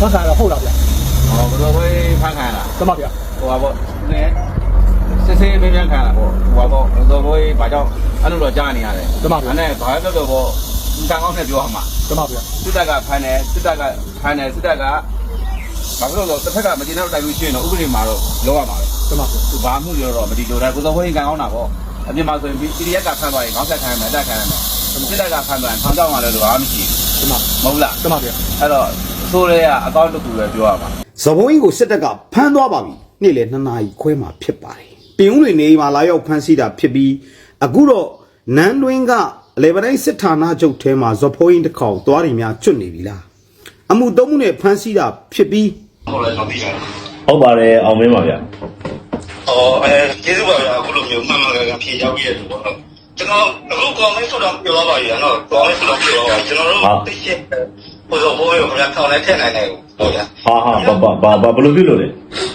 ဖန်ခံရဟုတ်လားဗျာဟောဘယ်လိုပဲဖန်ခံလာတမဗျာဟိုပါပေါ့နည်းစစ်စစ်ပြင်းပြင်းခံလာပေါ့ဟိုပါပေါ့ဘယ်လိုပဲဘာကြောင့်အဲ့လိုတော့ကြားနေရတယ်အဲ့နဲ့ဘာလို့တော့ပေါ့တန်ကောင်းနဲ့ပြောမှာတမဗျာစစ်တပ်ကဖမ်းတယ်စစ်တပ်ကဖမ်းတယ်စစ်တပ်ကဘာလို့လဲတစ်ဖက်ကမကျေနပ်တိုက်လို့ရှိရင်တော့ဥပဒေမှာတော့လောက်ရမှာပဲတမဗျာသူဘာမှုရောတော့မဒီလိုတယ်ကိုစောခွင်းကန်ကောင်းတာပေါ့အပြင်မှာဆိုရင် PDF ကဖမ်းသွားရင်ခေါင်းဆက်ခံရမယ်အတက်ခံရမယ်စစ်တပ်ကဖမ်းသွားရင်ထောင်ချောက်မှလည်းတော့ဘာမှမရှိတမဘူးမဟုတ်လားတမဗျာအဲ့တော့ အစိုးရကအကောင့်တစ်ခုပဲပြောရမှာဇဘုံကြီးကိုစစ်တပ်ကဖမ်းသွားပါပြီနေ့လေနှစ်နာရီခွဲမှာဖြစ်ပါတယ်ပင်ဦးတွေနေမှာလာရောက်ဖမ်းဆီးတာဖြစ်ပြီးအခုတော့နန်းတွင်းကအလေပတိုင်းစစ်ဌာနချုပ်ထဲမှာဇဘုံကြီးတစ်ခေါက်သွားရည်များကျွတ်နေပြီလားအမှုသုံးမှုနဲ့ဖမ်းဆီးတာဖြစ်ပြီးဟုတ်လဲတော့သိကြတယ်ဟုတ်ပါတယ်အောင်မင်းပါဗျာ။အော်အဲကျေးဇူးပါဗျာအခုလိုမျိုးမှန်မှန်ကန်ကန်ဖြေရောက်ပြည့်တယ်ပေါ့နော်။ ကျွန်တော်အခုကောင်းမင်းဆိုတော့ပြောသွားပါပြီနော်။ကောင်းမင်းဆိုတော့ပြောသွားပါကျွန်တော်တို့သိချင်ဟိုဆိုဘိုးရောခင်ဗျာထောင်လဲထည့်နိုင်တယ်ဟုတ်ဗျာဟာဟာဘာဘာဘာဘယ်လိုဖြစ်လို့လဲ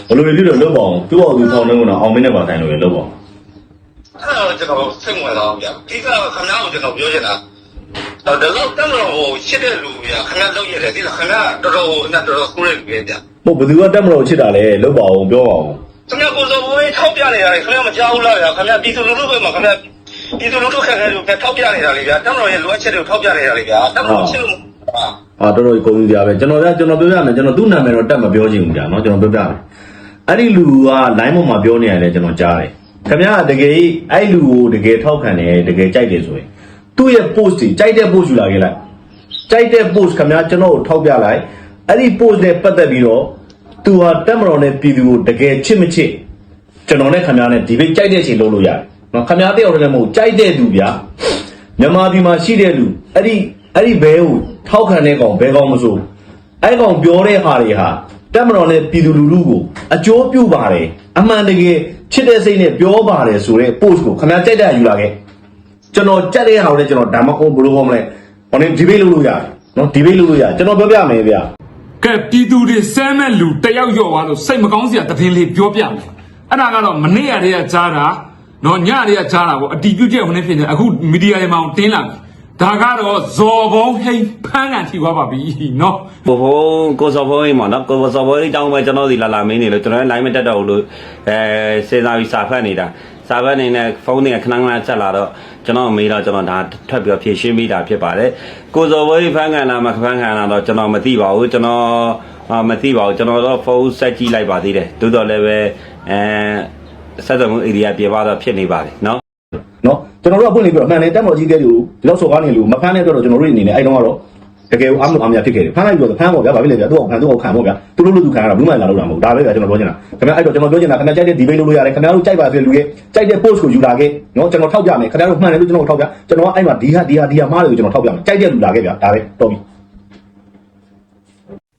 ဘယ်လိုဖြစ်လို့လုံးပါအောင်သူ့အောင်သူထောင်းနေကတော့အောင်မင်းနဲ့ပါဆိုင်လို့ရလုံးပါအောင်။အဲ့တော့ကျွန်တော်စိတ်ဝင်စားအောင်ဗျာ။ဒီကခင်ဗျားကိုကျွန်တော်ပြောချင်တာတော့ဒါတော့တမလို့ဟိုရှစ်တဲ့လူဗျာခင်ဗျားလောက်ရတယ်ဒီကခင်ဗျားတော်တော်ဟိုနဲ့တော်တော်ကိုးရလူပဲဗျာဟုတ်ဘယ်သူကတက်မလို့ချစ်တာလဲလုံးပါအောင်ပြောပါအောင်။ခင်ဗျားကိုဆိုဘိုးထောက်ပြနေရတယ်ခင်ဗျားမကြောက်ဘူးလားဗျာခင်ဗျားပြည်သူလူထုပဲမှာခင်ဗျား ပြည်သူလူထုခက်ခဲလို့ထောက်ပြနေတာလေဗျာတမလို့ရဲ့လိုအပ်ချက်တွေကိုထောက်ပြနေတာလေဗျာတမလို့ချစ်လို့ဟာတော်တော်ကုန်ကြပဲကျွန်တော်ကကျွန်တော်ပြောပြမယ်ကျွန်တော်သူ့နာမည်တော့တက်မပြောချင်ဘူးကြာနော်ကျွန်တော်ပြောပြမယ်အဲ့ဒီလူက line ပေါ်မှာပြောနေရတယ်ကျွန်တော်ကြားတယ်ခင်ဗျားတကယ်အဲ့လူကိုတကယ်ထောက်ခံတယ်တကယ်ကြိုက်တယ်ဆိုရင်သူ့ရဲ့ post တွေကြိုက်တဲ့ post ယူလာခဲ့လိုက်ကြိုက်တဲ့ post ခင်ဗျားကျွန်တော်ကိုထောက်ပြလိုက်အဲ့ဒီ post နဲ့ပတ်သက်ပြီးတော့သူဟာတက်မတော်နဲ့ပြည်သူကိုတကယ်ချစ်မချစ်ကျွန်တော်နဲ့ခင်ဗျားနဲ့ဒီဘေးကြိုက်တဲ့အချိန်လုပ်လို့ရတယ် နော်ခင်ဗျားတယောက်တည်းလည်းမဟုတ်ကြိုက်တဲ့သူဗျာမြန်မာပြည်မှာရှိတဲ့လူအဲ့ဒီအဲ့ဒီဘဲကိုထောက်ခံတဲ့ကောင်ဘဲကောင်မစိုးအဲ့ကောင်ပြောတဲ့ဟာတွေဟာတက်မတော်နဲ့ပြည်သူလူထုကိုအကျိုးပြုပါတယ်အမှန်တကယ်ချစ်တဲ့စိတ်နဲ့ပြောပါတယ်ဆိုတဲ့ post ကိုခင်ဗျားကြိုက်တဲ့ယူလာခဲ့ကျွန်တော်ကြက်တဲ့ဟာကိုလည်းကျွန်တော်ဒါမှမဟုတ်ဘယ်လိုဟောမလဲဟောနေဒီဘေးလုပ်လို့ရတယ်နော်ဒီဘေးလုပ်လို့ရတယ်ကျွန်တော်ပြောပြမယ်ဗျာကဲပြည်သူတွေစမ်းမဲ့လူတယောက်ယော့သွားလို့စိတ်မကောင်းစရာတည်င်းလေးပြောပြမယ်အဲ့ဒါကတော့မနေ့ကတည်းကကြားတာ နော်ညတည်းကကြားတာပေါ့အတီးပြုတ်ချက်ဟိုနေ့ဖြစ်နေအခုမီဒီယာတွေမှာတင်းလာပြီဒါကတော့ဇော်ဘုံဟိန်ဖန်းကန်ထိသွားပါပြီနော်ဘိုးဘုံကိုစော်ဘုံကြီးပေါ့နော်ကိုစော်ဘုံကြီးတောင်းပဲကျွန်တော်ဒီလာလာမင်းနေလို့ကျွန်တော်လည်း line မတက်တော့ဘူးလို့အဲစေစာပြီးစာဖတ်နေတာစာဖတ်နေတဲ့ဖုန်းတွေကခဏခဏဆက်လာတော့ကျွန်တော်မေးတော့ကျွန်တော်ဒါထွက်ပြီးဖြည့်ရှင်းပြီးတာဖြစ်ပါတယ်ကိုစော်ဘုံကြီးဖန်းကန်လာမဖန်းကန်လာတော့ကျွန်တော်မသိပါဘူးကျွန်တော်အာမသိပါဘူးကျွန်တော်တော့ဖုန်းဆက်ကြည့်လိုက်ပါသေးတယ်တိုးတော့လည်းပဲအဲ ဆက်သွယ်မှု area ပြေပါတော့ဖြစ်နေပါတယ်နော်နော်ကျွန်တော်တို့ကဖွင့်နေပြီးတော့အမှန်နဲ့တက်မတော်ကြီးကဲတွေကိုဒီလောက်စော်ကားနေလို့မဖမ်းတဲ့အတွက်တော့ကျွန်တော်တို့အနေနဲ့အဲ့တုန်းကတော့တကယ်အားမလို့အားမရဖြစ်ခဲ့တယ်ဖမ်းလိုက်ပြီးတော့ဖမ်းပေါ့ဗျာဘာဖြစ်လဲဗျာသူ့အောင်ဖမ်းသူ့အောင်ခံပေါ့ဗျာသူတို့လို့သူခံရတာဘူးမှလာလို့လာမဟုတ်ဒါပဲဗျာကျွန်တော်ပြောချင်တာခင်ဗျာအဲ့တော့ကျွန်တော်ပြောချင်တာခင်ဗျာကြိုက်တဲ့ဒီဘေးလုပ်လို့ရတယ်ခင်ဗျာတို့ကြိုက်ပါဆိုတဲ့လူရဲ့ကြိုက်တဲ့ post ကိုယူလာခဲ့နော်ကျွန်တော်ထောက်ပြမယ်ခင်ဗျာတို့မှန်တယ်လို့ကျွန်တော်ထောက်ပြကျွန်တော်ကအဲ့မှာဒီဟာဒီဟာဒီဟာမားတွေကိုကျွန်တော်ထောက်ပြမယ်ကြိုက်တဲ့လူလာခဲ့ဗျာဒါပဲတော်ပြီ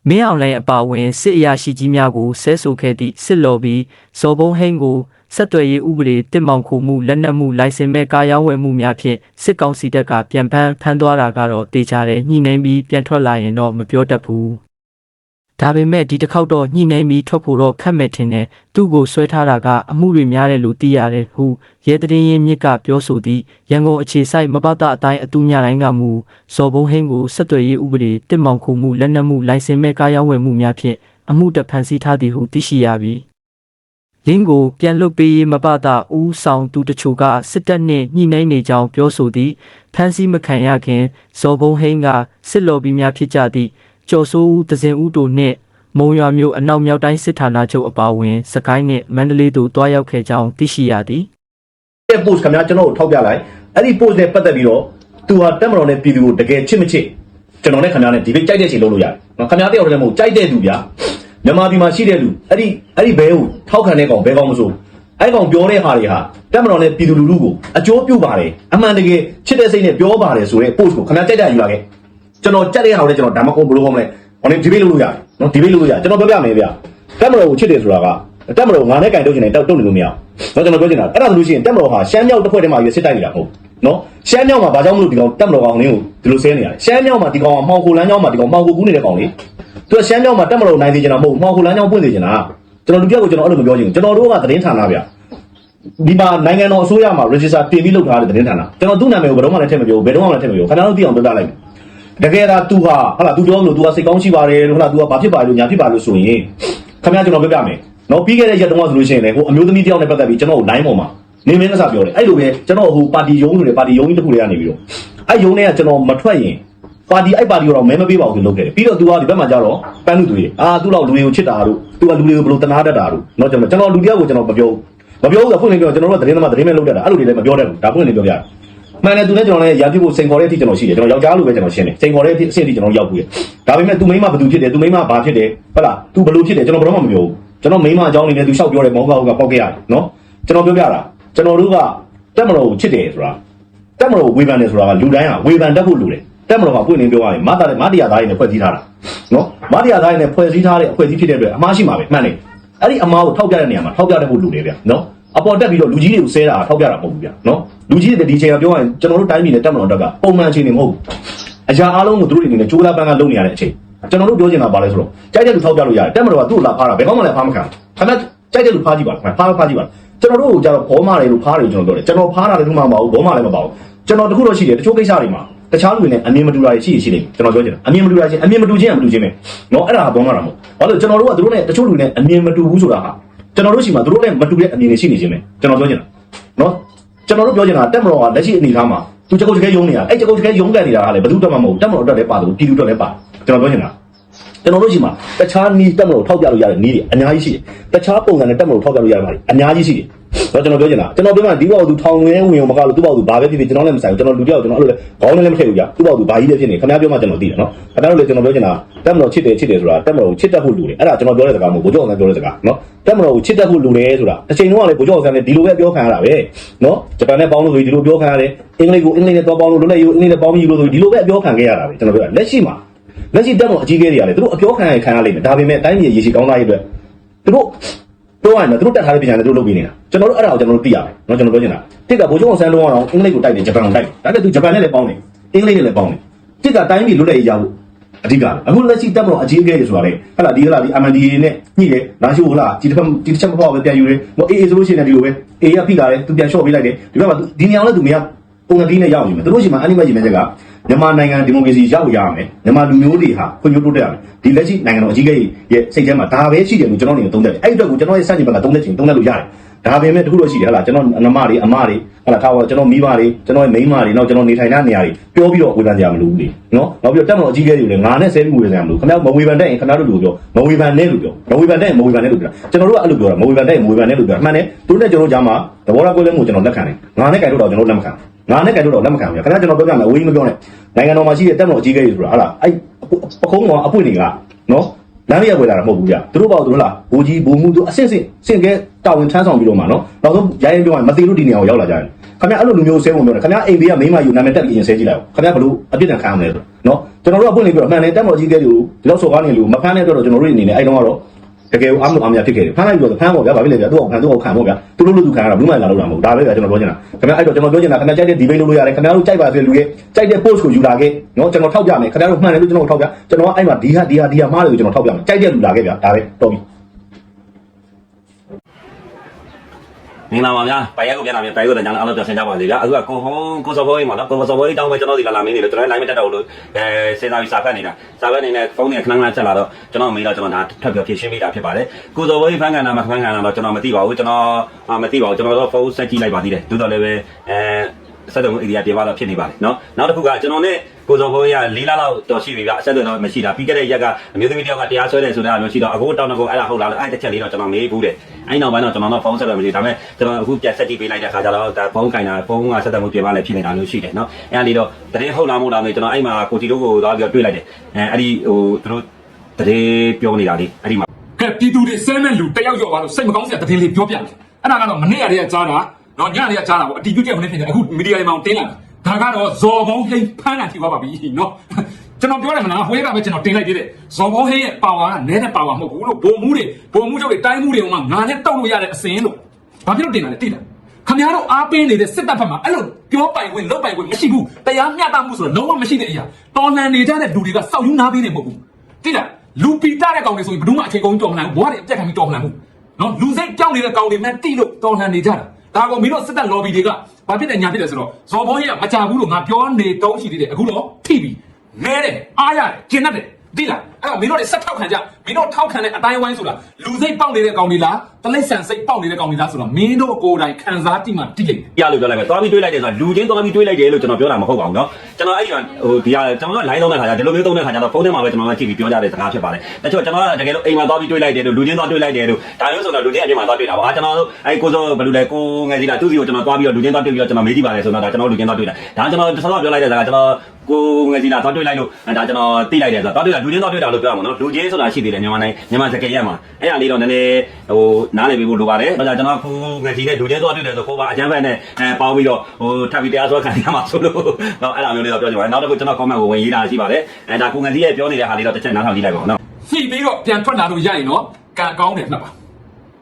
မင်းအောင်လှိုင်အပါအဝင်စစ်အရာရှိကြီးများကိုဆဲဆိုခဲ့သည့်စစ်လော်ဘီဇော်ဘုံဟိန်းကို ဆက်သွယ်ရေးဥပဒေတစ်မောင်ခုမှုလက်နက်မှုလိုင်စင်မဲ့ကားရောင်းဝယ်မှုများဖြင့်စစ်ကောင်စီတပ်ကပြန်ဖမ်းဖမ်းသွားတာကတော့တေချာတယ်ညှိနှိုင်းပြီးပြန်ထွက်လာရင်တော့မပြောတတ်ဘူးဒါပေမဲ့ဒီတစ်ခေါက်တော့ညှိနှိုင်းပြီးထွက်ဖို့တော့ခက်မဲ့ထင်တယ်သူ့ကိုဆွဲထားတာကအမှုတွေများတယ်လို့သိရတယ်ဟုရဲတရင်ရင်မြစ်ကပြောဆိုသည့်ရန်ကုန်အခြေစိုက်မပတအတိုင်းအတူညတိုင်းကမူဇော်ဘုံဟင်းကိုဆက်သွယ်ရေးဥပဒေတစ်မောင်ခုမှုလက်နက်မှုလိုင်စင်မဲ့ကားရောင်းဝယ်မှုများဖြင့်အမှုတစ်ဖန်ဆီးထားသည်ဟုသိရှိရပြီ လင်းကိုပြန်လွတ်ပေးရေးမပတဦးဆောင်သူတချို့ကစစ်တပ်နှင့်ညှိနှိုင်းနေကြောင်းပြောဆိုသည့်ဖန်ဆီးမခံရခင်ဇော်ဘုံဟင်းကစစ်လော်ဘီများဖြစ်ကြသည့်ကျော်စိုးဦးတစင်ဦးတို့နှင့်မုံရွာမျိုးအနောက်မြောက်တိုင်းစစ်ဌာနချုပ်အပါအဝင်စကိုင်းနှင့်မန္တလေးတို့တွားရောက်ခဲ့ကြောင်းသိရှိရသည်တဲ့ post ခင်ဗျာကျွန်တော်ကိုထောက်ပြလိုက်အဲ့ဒီ post နဲ့ပတ်သက်ပြီးတော့သူဟာတက်မတော်နဲ့ပြည်သူကိုတကယ်ချစ်မချစ်ကျွန်တော်နဲ့ခင်ဗျာနဲ့ဒီဘေးကြိုက်တဲ့ချိန်လုပ်လို့ရတယ်နော်ခင်ဗျာတယောက်တည်းလည်းမဟုတ်ကြိုက်တဲ့သူဗျာ မြန်မာပြည်မှာရှိတဲ့လူအဲ့ဒီအဲ့ဒီဘဲကိုထောက်ခံတဲ့ကောင်ဘဲကောင်မစိုးအဲ့ကောင်ပြောတဲ့ဟာတွေဟာတက်မတော်နဲ့ပြည်သူလူထုကိုအကျိုးပြုပါတယ်အမှန်တကယ်ချစ်တဲ့စိတ်နဲ့ပြောပါတယ်ဆိုတဲ့ post ကိုခင်ဗျာကြိုက်တဲ့ယူလာခဲ့ကျွန်တော်ကြက်တဲ့ဟာကိုလည်းကျွန်တော်ဒါမှမဟုတ်ဘယ်လိုဟောမလဲဟောနေဒီဘေးလုပ်လို့ရတယ်နော်ဒီဘေးလုပ်လို့ရတယ်ကျွန်တော်ပြောပြမယ်ဗျတက်မတော်ကိုချစ်တယ်ဆိုတာကတက်မတော်ငါနဲ့ကင်တုတ်ချင်တယ်တောက်တုတ်နေလို့မရဘူးနော်ကျွန်တော်ပြောချင်တာအဲ့ဒါဆိုလို့ရှိရင်တက်မတော်ဟာရှမ်းမြောက်တစ်ခွက်တည်းမှာရွေးစစ်တိုက်နေတာမဟုတ်နော်ရှမ်းမြောက်မှာဘာကြောင့်မလို့ဒီကောင်တက်မတော်ကောင်လေးကိုဒီလိုဆဲနေရလဲရှမ်းမြောက်မှာဒီကောင်ကမှောင်ကိုလမ်းကြောင်းမှာဒီကောင်မှောင်ကိုကူးနေတဲ့ကောင်လေး သူကရှမ်းမြောက်မှာတက်မတော်နိုင်စေချင်တာမဟုတ်မှောင်ကိုလမ်းကြောင်းပွင့်စေချင်တာကျွန်တော်လူပြောက်ကိုကျွန်တော်အဲ့လိုမပြောချင်ဘူးကျွန်တော်တို့ကသတင်းဌာနဗျဒီမှာနိုင်ငံတော်အစိုးရမှာ register တင်ပြီးလုပ်ထားတဲ့သတင်းဌာနကျွန်တော်သူ့နာမည်ကိုဘယ်တော့မှလည်းထည့်မပြောဘူးဘယ်တော့မှလည်းထည့်မပြောဘူးခင်ဗျားတို့သိအောင်ပြောပြလိုက်မယ် တကယ်ဒါ तू ဟာဟာလာ तू ပြောလို့ तू ကစိတ်ကောင်းရှိပါတယ်လို့ဟာလာ तू ကဘာဖြစ်ပါလို့ညာဖြစ်ပါလို့ဆိုရင်ခင်ဗျားကျွန်တော်ပြောပြမယ်နော်ပြီးခဲ့တဲ့ရက်တုန်းကဆိုလို့ရှိရင်လေဟိုအမျိုးသမီးတယောက်နဲ့ပတ်သက်ပြီးကျွန်တော်ကို line ပေါ်မှာနေမင်းကစားပြောတယ်အဲ့လိုပဲကျွန်တော်ဟိုပါတီယုံလို့လေပါတီယုံကြီးတစ်ခုလေးကနေပြီးတော့အဲ့ယုံတွေကကျွန်တော်မထွက်ရင် ပါတီအဲ့ပါတီတော့မဲမပေးပါဘူးသူလုပ်ခဲ့တယ်ပြီးတော့သူကဒီဘက်မှာကြတော့ပန်းလူတွေအာသူ့လောက်လူတွေကိုချစ်တာတို့သူကလူတွေကိုဘလို့တနာတတ်တာတို့เนาะကျွန်တော်ကျွန်တော်လူတယောက်ကိုကျွန်တော်မပြောဘူးမပြောဘူးဆိုဖွင့်နေပြောကျွန်တော်တို့ကသတင်းသမားသတင်းမဲ့လုပ်တတ်တာအဲ့လိုတွေလည်းမပြောတတ်ဘူးဒါဖွင့်နေပြောပြတာမှန်တယ်သူနဲ့ကျွန်တော်လည်းရာပြစ်ဖို့စိန်ခေါ်တဲ့အထိကျွန်တော်ရှိတယ်ကျွန်တော်ယောက်ျားလိုပဲကျွန်တော်ရှင်းတယ်စိန်ခေါ်တဲ့အထိအဆင့်အထိကျွန်တော်ရောက်ဘူးရဒါပေမဲ့သူမိန်းမဘသူဖြစ်တယ်သူမိန်းမဘာဖြစ်တယ်ဟုတ်လားသူဘလို့ဖြစ်တယ်ကျွန်တော်ဘယ်တော့မှမပြောဘူးကျွန်တော်မိန်းမအကြောင်းနေနဲ့သူလျှောက်ပြောတယ်မောင်းကောက်ကပေါက်ခဲ့ရတယ်နော်ကျွန်တော်ပြောပြတာကျွန်တော်တို့ကတက်မတော်ကိုချစ်တယ်ဆိုတာတက်မတော်ကိုဝေဖန်တယ်ဆိုတာကလူတိုင်းကဝေဖန်တတ်ဖို့လူတယ် တက်မတော်ကပွင့်နေပြောရရင်မတားမတရားသားရည်နဲ့ဖွဲ့စည်းထားတာနော်မတရားသားရည်နဲ့ဖွဲ့စည်းထားတဲ့အဖွဲ့အစည်းဖြစ်တဲ့အတွက်အမှားရှိမှာပဲမှန်တယ်အဲ့ဒီအမှားကိုထောက်ပြတဲ့နေရာမှာထောက်ပြတတ်ဖို့လိုတယ်ဗျနော်အပေါ်တက်ပြီးတော့လူကြီးတွေကိုဆဲတာထောက်ပြတာမဟုတ်ဘူးဗျနော်လူကြီးတွေဒီချိန်ကပြောရရင်ကျွန်တော်တို့တိုင်းပြည်နဲ့တက်မတော်တက်ကပုံမှန်အခြေအနေမဟုတ်ဘူးအရာအားလုံးကိုသူတို့တွေအနေနဲ့ကြိုးစားပန်းကလုပ်နေရတဲ့အချိန်ကျွန်တော်တို့ပြောချင်တာပါလဲဆိုတော့ကြိုက်တဲ့လူထောက်ပြလို့ရတယ်တက်မတော်ကသူ့ကိုလာဖားတာဘယ်ကောင်းမှလည်းဖားမခံဘူးခင်ဗျကြိုက်တဲ့လူဖားကြည့်ပါလားဖားဖားကြည့်ပါလားကျွန်တော်တို့ကကြတော့ဘောမတွေလို့ဖားတယ်ကျွန်တော်ပြောတယ်ကျွန်တော်ဖားတာလည်းသူမှမပါဘူးဘောမလည်းမပါဘူးကျွန်တော်တခုတော့ရှိတယ်တချို့ကိစ္စတွေမှာ တခြားလူတွေနဲ့အမြင်မတူတာတွေရှိရှိနေကျွန်တော်ပြောချင်တာအမြင်မတူတာချင်းအမြင်မတူချင်းကမတူချင်းပဲနော်အဲ့ဒါကဘောမတာမဟုတ်ဘာလို့ကျွန်တော်တို့ကသူတို့နဲ့တချို့လူတွေနဲ့အမြင်မတူဘူးဆိုတာဟာကျွန်တော်တို့ရှိမှသူတို့နဲ့မတူတဲ့အမြင်တွေရှိနေချင်းပဲကျွန်တော်ပြောချင်တာနော်ကျွန်တော်တို့ပြောချင်တာတက်မတော်ကလက်ရှိအနေအထားမှာသူချက်ကုတ်ချက်ယုံနေတာအဲ့ချက်ကုတ်ချက်ယုံကန်နေတာကလည်းဘယ်သူတက်မှမဟုတ်တက်မတော်တက်လည်းပါတယ်ပြည်သူတက်လည်းပါကျွန်တော်ပြောချင်တာကျွန်တော်တို့ရှိမှာတခြားနီးတက်မလို့ထောက်ပြလို့ရတဲ့နီးတွေအများကြီးရှိတယ်။တခြားပုံစံနဲ့တက်မလို့ထောက်ပြလို့ရတဲ့ပါတွေအများကြီးရှိတယ်။ တော့ကျွန်တော်ပြောချင်တာကျွန်တော်ပြောမှဒီဘောက်သူထောင်ငင်းဝင်အောင်မကလို့သူ့ဘောက်သူဘာပဲဖြစ်ဖြစ်ကျွန်တော်လည်းမဆိုင်ဘူးကျွန်တော်လူတယောက်ကျွန်တော်အဲ့လိုခေါင်းနဲ့လည်းမထည့်ဘူးကြာ။သူ့ဘောက်သူဘာကြီးလည်းဖြစ်နေခင်ဗျားပြောမှကျွန်တော်သိတယ်နော်။ခင်ဗျားတို့လည်းကျွန်တော်ပြောချင်တာတက်မလို့ချစ်တယ်ချစ်တယ်ဆိုတာတက်မလို့ချစ်တတ်ဖို့လူတယ်အဲ့ဒါကျွန်တော်ပြောတဲ့စကားမဟုတ်ဘိုးကျော်အောင်ပြောတဲ့စကားနော်။တက်မလို့ချစ်တတ်ဖို့လူတယ်ဆိုတာတစ်ချိန်လုံးကလည်းဘိုးကျော်အောင်လည်းဒီလိုပဲပြောခံရတာပဲနော်။ဂျပန်နဲ့ပေါင်းလို့ဆိုပြီးဒီလိုပြောခံရတယ်။အင်္ဂလိပ်ကိုအင်္ဂလိပ်နဲ့တော့ပေါင်းလို့လွတ်လပ်ရေးကိုအင်္ဂလိပ်နဲ့ပေါင်းပြီးလို့ဆိုပြီးဒီလိုပဲပြောခံခဲ့ရတာပဲကျွန်တော်ပြောတာလက်ရှိမှာလက်ရှိတက်မတော်အကြီးအကဲတွေကလည်းသူတို့အပြောခံရခံရလိမ့်မယ်ဒါပေမဲ့တိုင်းပြည်ရေရှည်ကောင်းသားရေးအတွက်သူတို့ ပြောရရင်သူတို့တက်ထားတဲ့ပညာနဲ့သူတို့လုပ်ပေးနေတာကျွန်တော်တို့အဲ့ဒါကိုကျွန်တော်တို့သိရမယ်နော်ကျွန်တော်ပြောချင်တာတစ်ကဘိုးချုပ်အောင်ဆန်းလုံးအောင်အင်္ဂလိပ်ကိုတိုက်တယ်ဂျပန်ကိုတိုက်တယ်ဒါပေမဲ့သူဂျပန်နဲ့လည်းပေါင်းတယ်အင်္ဂလိပ်နဲ့လည်းပေါင်းတယ်တစ်ကတိုင်းပြည်လွတ်လပ်ရေးရဖို့အဓိကအခုလက်ရှိတက်မလို့အကြီးအကဲတွေဆိုတာလေဟဲ့လားဒီဟဲ့လားဒီ MNDA နဲ့ညှိတယ်လာရှိုးလားဒီတစ်ဖက်ဒီတစ်ချက်မပေါ့ပဲပြန်ယူတယ်ဟိုအေးအေးဆိုလို့ရှိရင်ဒီလိုပဲအေးရဖိလာတယ်သူပြန်လျှော့ပေးလိုက်တယ်ဒီဘက်မှာဒီနေရာလဲသူမရပုံနဲ့ဒီနဲ့ရောက်နေမှာသူတို့ရှိမှာအနိမတ်ကြီးမဲ့ချက်က မြန်မာနိုင်ငံဒီမိုကရေစီရောက်ရမယ်မြန်မာလူမျိုးတွေဟာဖွံ့ဖြိုးတိုးတက်ရမယ်ဒီလက်ရှိနိုင်ငံတော်အကြီးအကဲရဲ့စိတ်ထဲမှာဒါပဲရှိတယ်လို့ကျွန်တော်အနေနဲ့သုံးသပ်တယ်အဲ့ဒီအတွက်ကိုကျွန်တော်ရဲ့စတင်ဘက်ကသုံးသပ်ချင်သုံးသပ်လို့ရတယ် ဒါပေမဲ့တခုတော့ရှိတယ်ဟဲ့လားကျွန်တော်အနမတွေအမတွေဟဲ့လားထားပါကျွန်တော်မိဘတွေကျွန်တော်ရဲ့မိန်းမတွေနောက်ကျွန်တော်နေထိုင်တဲ့နေရာတွေပြောပြီးတော့ဝေဖန်ကြမလို့လေနော်နောက်ပြီးတော့တက်မတော်အကြီးအကဲတွေလည်းငါနဲ့ဆဲပြီးဝေဖန်ကြမလို့ခင်ဗျားမဝေဖန်တဲ့ရင်ခင်ဗျားတို့လူပြောမဝေဖန်နဲ့လို့ပြောမဝေဖန်တဲ့ရင်မဝေဖန်နဲ့လို့ပြောကျွန်တော်တို့ကအဲ့လိုပြောတာမဝေဖန်တဲ့ရင်မဝေဖန်နဲ့လို့ပြောမှန်တယ်သူတို့နဲ့ကျွန်တော်တို့ကြားမှာသဘောထားကွဲလွဲမှုကျွန်တော်လက်ခံတယ်ငါနဲ့ကြိုက်တော့ကျွန်တော်လက်မခံငါနဲ့ကြိုက်တော့လက်မခံဘူးခင်ဗျာကျွန်တော်ပြောပြမယ်အဝေးမပြောနဲ့နိုင်ငံတော်မှာရှိတဲ့တက်မတော်အကြီးအကဲတွေဆိုတာဟာလားအဲ့ပခုံးကောင်အပွင့်တွေကနော် လမ်းရွယ်လာတာမဟုတ်ဘူးကြာသူတို့ပေါ့သူတို့လားဘူကြီးဘူမှုသူအဆင့်ဆင့်ဆင့်ကဲတာဝန်ထမ်းဆောင်ပြီးတော့မှနော်နောက်ဆုံးရိုင်းရင်ပြောရင်မသေးလို့ဒီနေရာကိုရောက်လာကြတယ်ခင်ဗျအဲ့လိုလူမျိုးဆဲဝင်ပြောတယ်ခင်ဗျအိမ်ဘေးကမိန်းမယူနာမည်တက်ပြီးရင်ဆဲကြည့်လိုက်ခင်ဗျဘလို့အပြစ်ဒဏ်ခံရမလဲဆိုနော်ကျွန်တော်တို့ကပွင့်နေပြီးတော့မှန်တယ်တက်မတော်ကြီးကဲတွေကိုဒီလောက်စော်ကားနေလို့မဖမ်းတဲ့အတွက်တော့ကျွန်တော်တို့အနေနဲ့အဲ့တုန်းကတော့ တကယ်အားမလို့အားမရဖြစ်ခဲ့တယ်ဖမ်းလိုက်ပြီးတော့ဖမ်းပေါ့ဗျာဘာဖြစ်လဲဗျာသူ့အောင်ခံသူ့အောင်ခံပေါ့ဗျာသူတို့လူလူခံရတာဘူးမှလာလို့လာမဟုတ်ဒါပဲဗျာကျွန်တော်ပြောချင်တာခင်ဗျအဲ့တော့ကျွန်တော်ပြောချင်တာခင်ဗျကြိုက်တဲ့ဒီဘေးလုပ်လို့ရတယ်ခင်ဗျတို့ကြိုက်ပါစေလူရဲ့ကြိုက်တဲ့ post ကိုယူလာခဲ့နော်ကျွန်တော်ထောက်ပြမယ်ခင်ဗျတို့မှန်တယ်လို့ကျွန်တော်ထောက်ပြကျွန်တော်အဲ့မှာဒီဟာဒီဟာဒီဟာမှားတယ်ကိုကျွန်တော်ထောက်ပြမယ်ကြိုက်တဲ့လူလာခဲ့ဗျာဒါပဲတော်ပြီ မင်္ဂလာပါဗျာပိုင်ရက်ကိုပြန်လာပြီပိုင်ရက်ကိုလည်းညာအားလုံးပြောဆင်းကြပါစေဗျာအခုကကိုဟုံးကိုစော်ဘောင်းကြီးမှာနော်ကိုစော်ဘောင်းကြီးတောင်းပဲကျွန်တော်ဒီလာလာမင်းနေလို့ကျွန်တော် line မတက်တော့လို့အဲစေစာပြီးစာဖတ်နေတာစာဖတ်နေတဲ့ဖုန်းနဲ့ခဏခဏဆက်လာတော့ကျွန်တော်မေးတော့ကျွန်တော်ဒါထပ်ပြောဖြည့်ရှင်းပေးတာဖြစ်ပါတယ်ကိုစော်ဘောင်းကြီးဖန်ကန်တာမှာဖန်ကန်တာတော့ကျွန်တော်မသိပါဘူးကျွန်တော်မသိပါဘူးကျွန်တော်တော့ဖုန်းဆက်ကြည့်လိုက်ပါသေးတယ်တိုးတော့လည်းပဲအဲဆက်တော့ဧရိယာပြေပါတော့ဖြစ်နေပါတယ်နော်နောက်တစ်ခုကကျွန်တော်နဲ့ ကိုစော်ဘောင်းကြီးက၄လလောက်တော်ရှိပြီဗျအဆက်တော့မရှိတာပြီးခဲ့တဲ့ရက်ကအမျိုးသမီးတယောက်ကတရားစွဲတယ်ဆိုတာမျိုးရှိတော့အခုတောင်းတော့အဲ့ဒါဟုတ်လားအဲ့တစ်ချက်လေးတော့ကျွန်တော်မေးဘူးတယ်အဲ့နောက်ပိုင်းတော့ကျွန်တော်တော့ဖုန်းဆက်တော့မရှိဒါပေမဲ့ကျွန်တော်အခုပြန်ဆက်ကြည့်ပေးလိုက်တဲ့ခါကျတော့ဒါဖုန်းကင်တာဖုန်းကဆက်တယ်မှုပြင်ပါလေဖြစ်နေတာမျိုးရှိတယ်နော်အဲ့ဒါလေးတော့တရင်ဟုတ်လားမဟုတ်လားမေးကျွန်တော်အဲ့မှာကိုတီတို့ကိုသွားပြီးတော့တွေ့လိုက်တယ်အဲအဲ့ဒီဟိုသူတို့တရင်ပြောနေတာလေးအဲ့ဒီမှာကဲပြည်သူတွေဆဲမဲ့လူတယောက်ယောက်သွားလို့စိတ်မကောင်းစရာသတင်းလေးပြောပြတယ်အဲ့ဒါကတော့မနေ့ကတည်းကကြားတာနော်ညနေကကြားတာပေါ့အတီးပြုတ်တဲ့မနေ့ဖြစ်နေအခုမီဒီယာတွေမှာတင်းလာ ဒါကတော့ဇော်ပေါင်းဟိန်းဖမ်းတာထိသွားပါပြီနော်ကျွန်တော်ပြောတယ်မလားဟိုရက်ကပဲကျွန်တော်တင်လိုက်သေးတယ်ဇော်ပေါင်းဟိန်းရဲ့ပါဝါကနဲတဲ့ပါဝါမဟုတ်ဘူးလို့ဘုံမှုတွေဘုံမှုချုပ်တွေတိုင်းမှုတွေကငါနဲ့တောက်လို့ရတဲ့အစင်းလို့ဘာဖြစ်လို့တင်တာလဲသိလားခင်ဗျားတို့အားပေးနေတဲ့စစ်တပ်ဘက်မှာအဲ့လိုပြောပိုင်ခွင့်လုပ်ပိုင်ခွင့်မရှိဘူးတရားမျှတမှုဆိုတော့လုံးဝမရှိတဲ့အရာတော်လှန်နေကြတဲ့လူတွေကစောက်ယူနာပေးနေမဟုတ်ဘူးသိလားလူပီတာတဲ့ကောင်တွေဆိုရင်ဘယ်သူမှအခြေကုန်တော်မလာဘူးဘွားတွေအပြတ်ခံပြီးတော်မလာဘူးနော်လူစိတ်ကြောက်နေတဲ့ကောင်တွေမှတိလို့တော်လှန်နေကြတာ ဒါကောင်မင်းတို့စစ်တပ် lobby တွေကဘာဖြစ်တယ်ညာဖြစ်တယ်ဆိုတော့ဇော်ဘောကြီးကမကြဘူးလို့ငါပြောနေတုံးရှိသေးတယ်အခုတော့ထိပြီနဲတယ်အားရတယ်ကျင်တတ်တယ်သိလား အဲ့တော့မင်းတို့တွေဆက်ထောက်ခံကြမင်းတို့ထောက်ခံတဲ့အတိုင်းဝိုင်းဆိုတာလူစိတ်ပေါက်နေတဲ့ကောင်တွေလားတလိษံစိတ်ပေါက်နေတဲ့ကောင်တွေလားဆိုတော့မင်းတို့ကိုယ်တိုင်ခံစားတိမှတိလိမ့်မယ် ပြလို့ပြောလိုက်မယ်သွားပြီးတွေးလိုက်တယ်ဆိုတာလူချင်းသွားပြီးတွေးလိုက်တယ်လို့ကျွန်တော်ပြောတာမဟုတ်ပါဘူးเนาะကျွန်တော်အဲ့ဒီဟိုဒီဟာကျွန်တော်က line သုံးတဲ့ခါကျဒီလိုမျိုးသုံးတဲ့ခါကျတော့ဖုန်းထဲမှာပဲကျွန်တော်ကကြည့်ပြီးပြောကြတဲ့စကားဖြစ်ပါတယ်တချို့ကျွန်တော်ကတကယ်လို့အိမ်မှာသွားပြီးတွေးလိုက်တယ်လို့လူချင်းသွားတွေးလိုက်တယ်လို့ဒါမျိုးဆိုတော့လူချင်းအပြင်မှာသွားတွေးတာပါကျွန်တော်အဲ့ကိုစောဘယ်လိုလဲကိုငယ်ကြီးလားသူ့စီကိုကျွန်တော်သွားပြီးတော့လူချင်းသွားတွေးပြီးတော့ကျွန်တော်မေးကြည့်ပါတယ်ဆိုတော့ဒါကျွန်တော်လူချင်းသွားတွေးတာဒါကျွန်တော်ဆောစောပြောလိုက်တဲ့စကားကျွန်တော်ကိုငယ်ကြီးလားသွားတွေးလိုက်လို့ဒါကျွန်တော်သိလိုက်တယ်ဆိုတော့သွားတွေးတာလူချင်းသွားတွေးတာ လို့ပြောရမှာနော်လူချင်းဆိုတာရှိသေးတယ်မြန်မာနိုင်ငံမြန်မာစကားရက်မှာအဲ့ဒါလေးတော့နည်းနည်းဟိုနားလည်ပြီးဖို့လိုပါတယ်ဒါကြောင့်ကျွန်တော်ကိုငယ်ကြီးနဲ့လူချင်းသွားတွေးတယ်ဆိုကိုပါအကျန်းဖက်နဲ့အဲပေါင်းပြီးတော့ဟိုထပ်ပြီးတရားစွဲခံရမှာဆိုလို့တော့အဲ့လိုမျိုးလေးတော့ပြောချင်ပါတယ်နောက်တစ်ခုကျွန်တော် comment ကိုဝင်ရေးတာရှိပါတယ်အဲဒါကိုငယ်ကြီးရဲ့ပြောနေတဲ့ဟာလေးတော့တစ်ချက်နားထောင်ကြည့်လိုက်ပါဦးနော်ညှိပြီးတော့ပြန်ထွက်လာလို့ရရင်တော့ကံကောင်းတယ်မှတ်ပါ